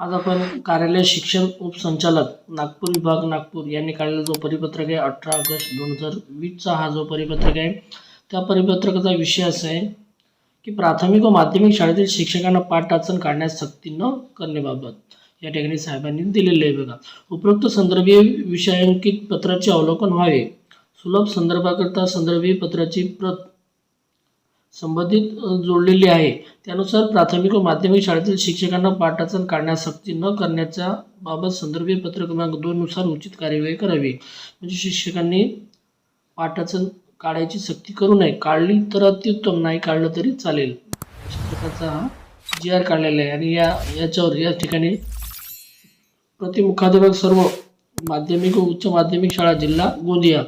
आज आपण कार्यालय शिक्षण उपसंचालक नागपूर विभाग नागपूर यांनी काढलेला जो परिपत्रक आहे अठरा ऑगस्ट दोन हजार वीसचा हा जो परिपत्रक आहे त्या परिपत्रकाचा विषय असा आहे की प्राथमिक व माध्यमिक शाळेतील शिक्षकांना पाठ वाचन काढण्यास सक्ती न करण्याबाबत या ठिकाणी साहेबांनी दिलेले आहे बघा. उपरोक्त संदर्भीय विषयांकित पत्राचे अवलोकन व्हावे. सुलभ संदर्भाकरता संदर्भीय पत्राची प्रत संबंधित जोडलेली आहे. त्यानुसार प्राथमिक व माध्यमिक शाळेतील शिक्षकांना पाठ काढण्यास सक्ती न करण्याच्या बाबत संदर्भीय पत्र क्रमांक दोननुसार उचित कार्यवाही करावी. म्हणजे शिक्षकांनी पाठ काढायची सक्ती करू नये. काढली तर अत्युत्तम नाही काढलं तरी चालेल. अशा प्रकारचा हा जी आर काढलेला आहे आणि या याच्यावर या ठिकाणी प्रतिमुखाध्यापक सर्व माध्यमिक व उच्च माध्यमिक शाळा जिल्हा गोंदिया.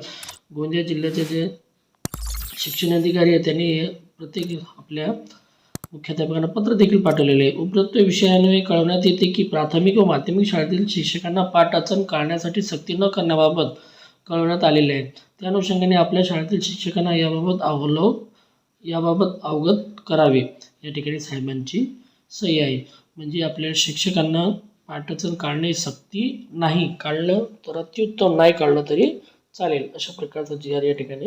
गोंदिया जिल्ह्याचे जे शिक्षण अधिकारी आहेत त्यांनी हे प्रत्येक आपल्या मुख्याध्यापकांना पत्र देखील पाठवलेले आहे. उपरोक्त विषयान्वये कळवण्यात येते की प्राथमिक व माध्यमिक शाळेतील शिक्षकांना पाठ वाचन काढण्यासाठी सक्ती न करण्याबाबत कळवण्यात आलेले आहे. त्या अनुषंगाने आपल्या शाळेतील शिक्षकांना याबाबत अवलोक याबाबत अवगत करावे. या ठिकाणी साहेबांची सही आहे. म्हणजे आपल्या शिक्षकांना पाठ काढणे सक्ती नाही. काढलं तर अत्युत्तम. नाही काढलं तरी चालेल. अशा प्रकारचा जी आर या ठिकाणी